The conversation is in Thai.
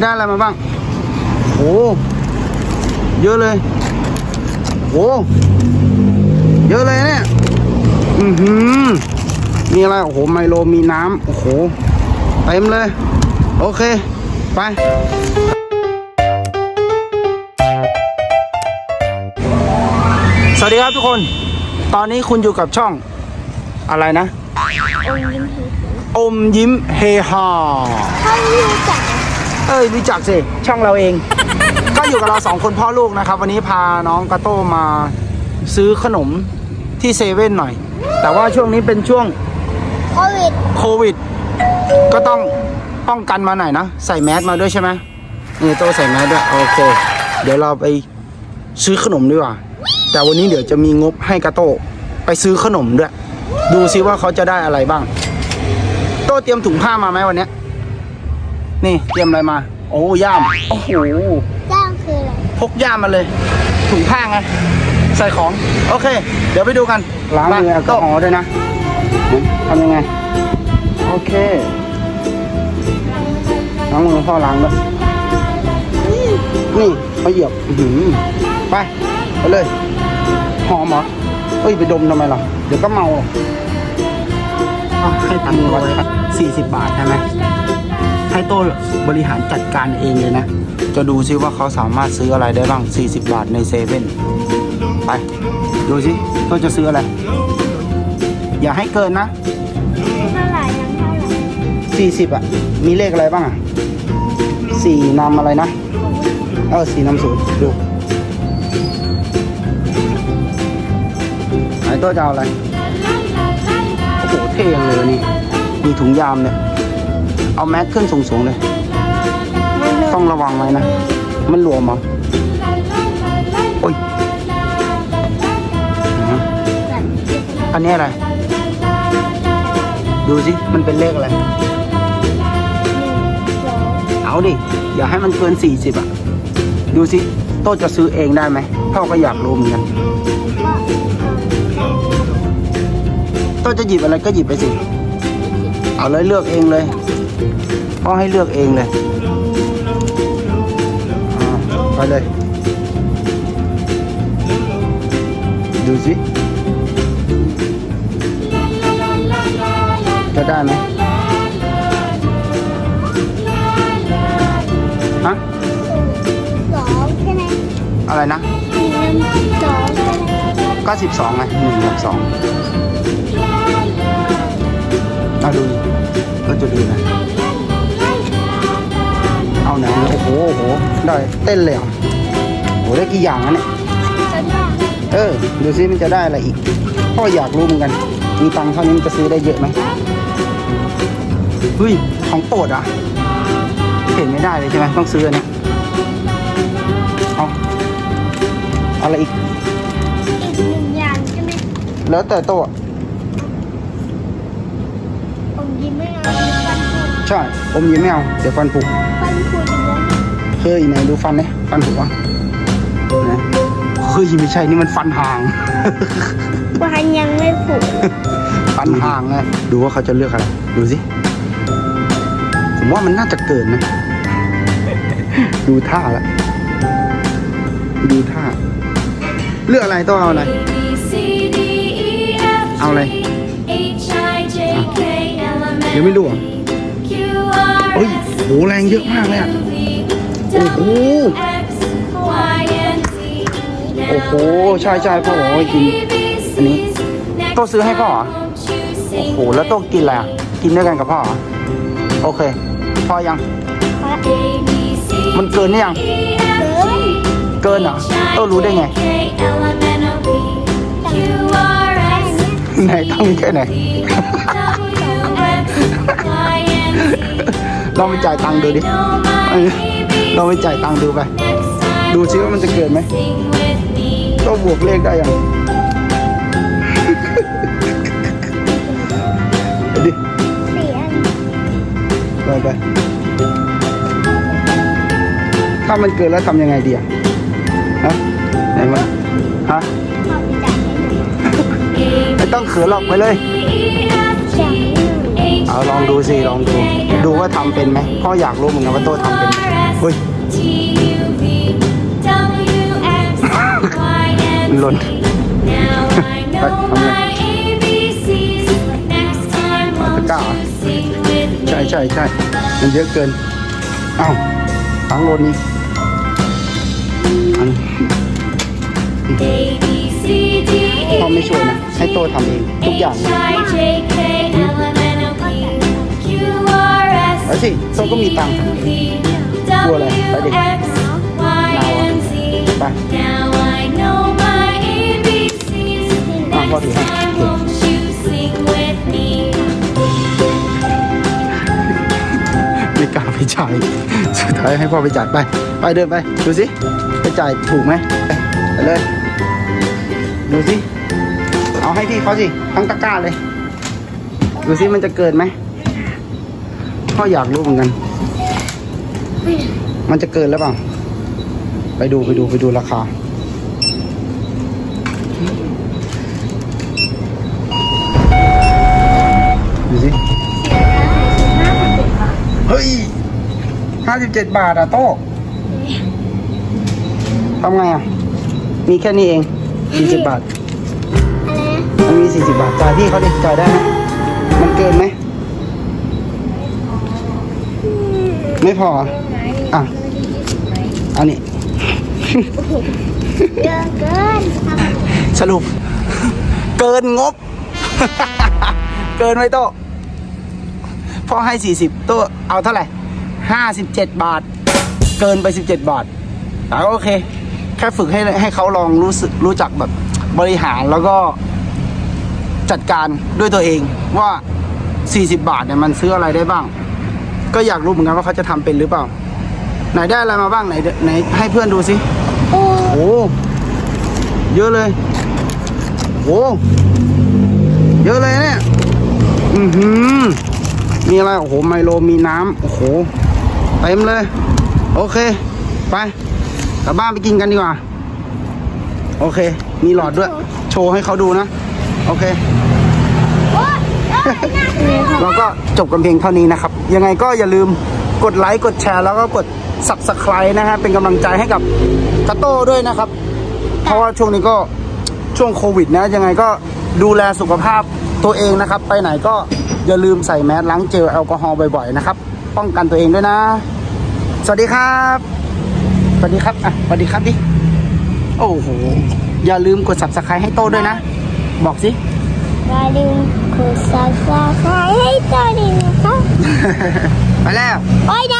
ได้อะไรมาบ้าง โอ้เยอะเลยโอ้เยอะเลยเนี่ยอือหือมีอะไร โอ้โห ไมโลมีน้ำ โอ้โห เต็มเลย โอเค ไป สวัสดีครับทุกคน ตอนนี้คุณอยู่กับช่องอะไรนะ อมยิ้มเฮฮาเขารู้จัก เอ้ยรู้จักสิช่องเราเอง ก็อยู่กับเราสองคนพ่อลูกนะครับ วันนี้พาน้องกาโต้มาซื้อขนมที่เซเว่นหน่อย แต่ว่าช่วงนี้เป็นช่วงโควิดโควิด ก็ต้องป้องกันมาหน่อยนะ ใส่แมสมาด้วยใช่ไหมนี่โต้ใส่แมสด้วยโอเค เดี๋ยวเราไปซื้อขนมดีกว่า แต่วันนี้เดี๋ยวจะมีงบให้กาโต้ไปซื้อขนมด้วย ดูซิว่าเขาจะได้อะไรบ้าง โต้เตรียมถุงผ้ามาไหมวันเนี้ย นี่เตรียมอะไรมา โอ้ย่ามโอ้โหจ้างคืออะไรพกย่ามมาเลย ถุงผ้าไงใส่ของโอเค เดี๋ยวไปดูกันล้างมือแอลกอฮอล์ด้วยนะทำยังไง โอเคล้างมือพ่อล้างด้วยนี่เขาเหยียบอื้อหือไปไปเลยหอมเหรอเอ้ยไปดมทำไมล่ะ เดี๋ยวก็เมาหรอกอะให้ตังค์ไว้สี่สิบบาทใช่ไหม ให้โต้บริหารจัดการเองเลยนะ จะดูซิว่าเขาสามารถซื้ออะไรได้บ้าง 40 บาทในเซเว่นไป ดูซิโต้จะซื้ออะไร อย่าให้เกินนะเท่าไหร่ยังเท่าไหร่40 อะ มีเลขอะไรบ้างอะสี่นำอะไรนะ เออสี่นำศูนย์ดูไหนโต้จะเอาอะไร โอ้โหเท่ยังเลยนี่ มีถุงยามเนี่ย เอาแมสขึ้นสูงๆเลย ต้องระวังไว้นะ มันหลวมเหรอโอ้ยอันนี้อะไร ดูสิ มันเป็นเลขอะไร เอาดิ อย่าให้มันเกิน 40 อะ ดูสิ โต้จะซื้อเองได้ไหมพ่อก็อยากรู้เหมือนกันโต้จะหยิบอะไรก็หยิบไปสิ เอาเลยเลือกเองเลย พ่อให้เลือกเองเลยอ่าไปเลย ดูสิ จะได้ไหมฮะสองใช่ไหมอะไรนะหนึ่งสองใช่ไหมก็สิบสองไงหนึ่งกับสองเอาดูก็จะดูนะ เอาไหนโอ้โหโอ้โห ได้เต้นเลยเหรอโอ้โหได้กี่อย่างนะเนี่ยฉันว่าเออ ดูซิมันจะได้อะไรอีกพ่ออยากรู้เหมือนกัน มีตังค์เท่านี้มันจะซื้อได้เยอะไหมเฮ้ย ของโปรดอะ เห็นไม่ได้เลยใช่ไหมต้องซื้ออันนี้เอาเอาอะไรอีก อีกหนึ่งอย่างใช่ไหมแล้วแต่โต๊ะผมยิ้มไม่เอาฟันผุใช่ อมยิ้มไม่เอา เดี๋ยวฟันผุฟันผุจะร้อง เฮ้ยไหนดูฟันเนี่ยฟันผุวะนะเฮ้ยไม่ใช่นี่มันฟันห่าง ฟันยังไม่ผุฟันห่างไงดูว่าเขาจะเลือกอะไรดูสิผมว่ามันน่าจะเกินนะ ดูท่าละดูท่า เลือกอะไรต้องเอาอะไร เอาอะไรเดี๋ยวไม่รู้อะเฮ้ยโหแรงเยอะมากเลยอะ โอ้โหโอ้โหใช่ใช่พ่อบอกว่ากินอันนี้โต้ซื้อให้พ่อเหรอโอ้โหแล้วโต้กินอะไรอะกินด้วยกันกับพ่อเหรอโอเคพ่อยัง มันเกินหรือยัง เกินเหรอโต้รู้ได้ไงไหนตั้งแค่ไหนลองไปจ่ายตังค์ดูดิ เออลองไปจ่ายตังค์ดูไป ดูซิว่ามันจะเกินไหมโต้บวกเลขได้ยังไปดิไปไปถ้ามันเกินแล้วทำยังไงดีอะฮะไหนมาฮะไม่ต้องเขือหรอกไปเลย เอาลองดูสิ ลองดู ดูว่าทำเป็นไหมพ่ออยากรู้เหมือนกันว่าโต้ทำเป็นไหม เฮ้ย T U V W X Y and Lộn. Z. Now I know Right, I'm my ABCs. Next time, won't cả. you sing with ใช่ me? ใช่ใช่มันเยอะเกินเอ้าทั้งรถนี้ วยนะให้โตทำเองทุกอย่าง H I J K L M N O P Q R S แล้วสิโตก็มีตังค์ V กลัวอะไรไปดิ W X Y and Z. ไป Now I know my ABCs. อะพ่อถือ Next ให้ time, won't you sing with me? ไม่กล้าไปจ่ายสุดท้ายให้พ่อไปจ่ายไป ไปเดินไป ดูสิไปจ่ายถูกไหมไปไปเลย ดูสิเอาให้พี่เขาสิทั้งตะกร้าเลย ดูสิมันจะเกินไหมพ่ออยากรู้เหมือนกัน มันจะเกินแล้วเปล่า ไปดูไปดูไปดูราคา ดูสิเฮ้ยห้าสิบเจ็ดบาทอะโต้ทำไงอะมีแค่นี้เองสี่สิบบาท มันมีสี่สิบบาท จ่ายพี่เขาดิจ่ายได้ไหมมันเกินไหม ไม่พอ อะอันนี้เยอะเกินทำสรุป เกินงบ เกินไหมโต้พ่อให้สี่สิบโต้เอาเท่าไหร่ห้าสิบเจ็ดบาท เกินไปสิบเจ็ดบาทแต่ก็โอเค แค่ฝึกให้ให้เขาลองรู้สึกรู้จักแบบบริหารแล้วก็จัดการด้วยตัวเองว่า 40 บาทเนี่ยมันซื้ออะไรได้บ้าง ก็อยากรู้เหมือนกันว่าเขาจะทำเป็นหรือเปล่า ไหนได้อะไรมาบ้างไหนไหนให้เพื่อนดูสิโอ้โอ้เยอะเลยโอ้เยอะเลยเนี่ยอือหือมีอะไรโอ้โหไมโลมีน้ำโอ้โหเต็มเลย โอเค ไปกลับบ้านไปกินกันดีกว่า โอเค มีหลอดด้วย โชว์ให้เขาดูนะ โอเคโอ้ยเอ้ยน่าเกลียดเราก็จบกันเพียงเท่านี้นะครับ ยังไงก็อย่าลืมกดไลค์กดแชร์แล้วก็กด subscribe นะฮะเป็นกำลังใจให้กับกระโต้ด้วยนะครับ เพราะว่าช่วงนี้ก็ช่วงโควิดนะยังไงก็ดูแลสุขภาพตัวเองนะครับ ไปไหนก็อย่าลืมใส่แมสล้างเจลแอลกอฮอล์บ่อยๆนะครับ ป้องกันตัวเองด้วยนะ สวัสดีครับสวัสดีครับอะสวัสดีครับดิโอ้โหอย่าลืมกด subscribe ให้โต้ด้วยนะ บอกสิอย่าลืมกดซับสไครต์ให้ตัวดีนะคะไปแล้วโอ้ยนะ